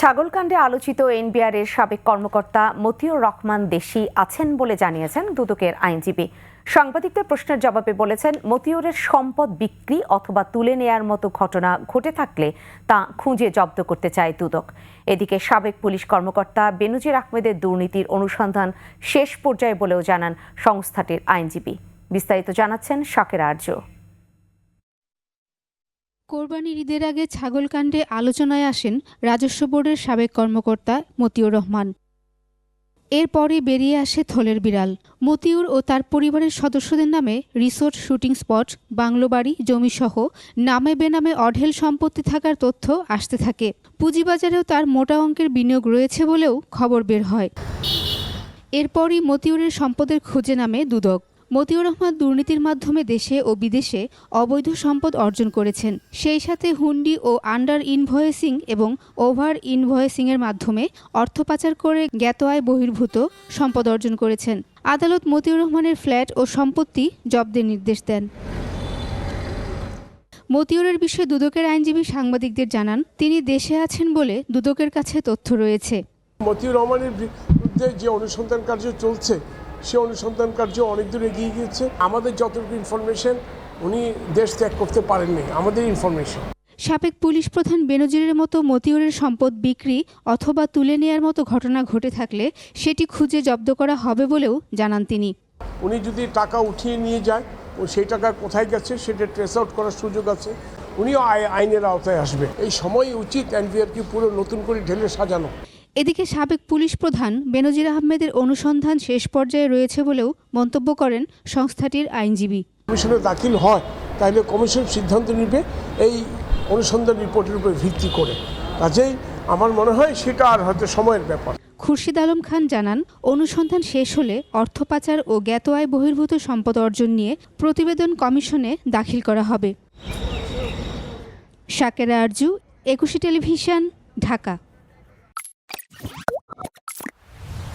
ছাগলকাণ্ডে আলোচিত এনবিআর এর সাবেক কর্মকর্তা মতিউর রহমান দেশি আছেন বলে জানিয়েছেন দুদকের আইনজীবী। সাংবাদিকদের প্রশ্নের জবাবে বলেছেন, মতিউরের সম্পদ বিক্রি অথবা তুলে নেয়ার মতো ঘটনা ঘটে থাকলে তা খুঁজে জব্দ করতে চায় দুদক। এদিকে সাবেক পুলিশ কর্মকর্তা বেনজির আহমেদের দুর্নীতির অনুসন্ধান শেষ পর্যায়ে বলেও জানান সংস্থাটির আইনজীবী। বিস্তারিত জানাচ্ছেন শাকের আর্য। কোরবানির ঈদের আগে ছাগলকাণ্ডে আলোচনায় আসেন রাজস্ব বোর্ডের সাবেক কর্মকর্তা মতিউর রহমান। এরপরই বেরিয়ে আসে থলের বিড়াল। মতিউর ও তার পরিবারের সদস্যদের নামে রিসোর্ট শুটিং স্পট, বাংলোবাড়ি, জমিসহ নামে বেনামে অঢেল সম্পত্তি থাকার তথ্য আসতে থাকে। পুঁজিবাজারেও তার মোটা অঙ্কের বিনিয়োগ রয়েছে বলেও খবর বের হয়। এরপরই মতিউরের সম্পদের খুঁজে নামে দুদক। মতিউর রহমান দুর্নীতির মাধ্যমে দেশে ও বিদেশে অবৈধ সম্পদ অর্জন করেছেন। সেই সাথে হুন্ডি ও আন্ডার ইনভয়েসিং এবং ওভার ইনভয়েসিংয়ের মাধ্যমে অর্থ পাচার করে জ্ঞাত আয় বহির্ভূত সম্পদ অর্জন করেছেন। আদালত মতিউর রহমানের ফ্ল্যাট ও সম্পত্তি জব্দের নির্দেশ দেন। মতিউরের বিষয়ে দুদকের আইনজীবী সাংবাদিকদের জানান, তিনি দেশে আছেন বলে দুদকের কাছে তথ্য রয়েছে। মতিউর রহমানের বিরুদ্ধে যে অনুসন্ধান কার্য চলছে সে অনুসন্ধান কার্য অনেক দূর এগিয়ে গিয়েছে। আমাদের যতটুকু ইনফরমেশন উনি দেশ ত্যাগ করতে পারেননি আমাদের ইনফরমেশন সাবেক পুলিশ প্রধান বেনজিরের মতো মতিউরের সম্পদ বিক্রি অথবা তুলে নেয়ার মতো ঘটনা ঘটে থাকলে সেটি খুঁজে জব্দ করা হবে বলেও জানান তিনি। উনি যদি টাকা উঠিয়ে নিয়ে যায় ও সেই টাকা কোথায় গেছে সেটা ট্রেস আউট করার সুযোগ আছে। উনিও আই- আইনের আওতায় আসবে। এই সময় উচিত এনভিআরকে পুরো নতুন করে ঢেলে সাজানো। এদিকে সাবেক পুলিশ প্রধান বেনজির আহমেদের অনুসন্ধান শেষ পর্যায়ে রয়েছে বলেও মন্তব্য করেন সংস্থাটির আইনজীবী। কমিশনে দাখিল হয় তাহলে কমিশন সিদ্ধান্ত নেবে এই অনুসন্ধান রিপোর্টের উপর ভিত্তি করে। কাজেই আমার মনে হয় সেটা আর হয়তো সময়ের ব্যাপার। খুরশিদ আলম খান জানান অনুসন্ধান শেষ হলে অর্থ পাচার ও জ্ঞাত আয় বহির্ভূত সম্পদ অর্জন নিয়ে প্রতিবেদন কমিশনে দাখিল করা হবে। শাকেরা আরজু একুশে টেলিভিশন ঢাকা।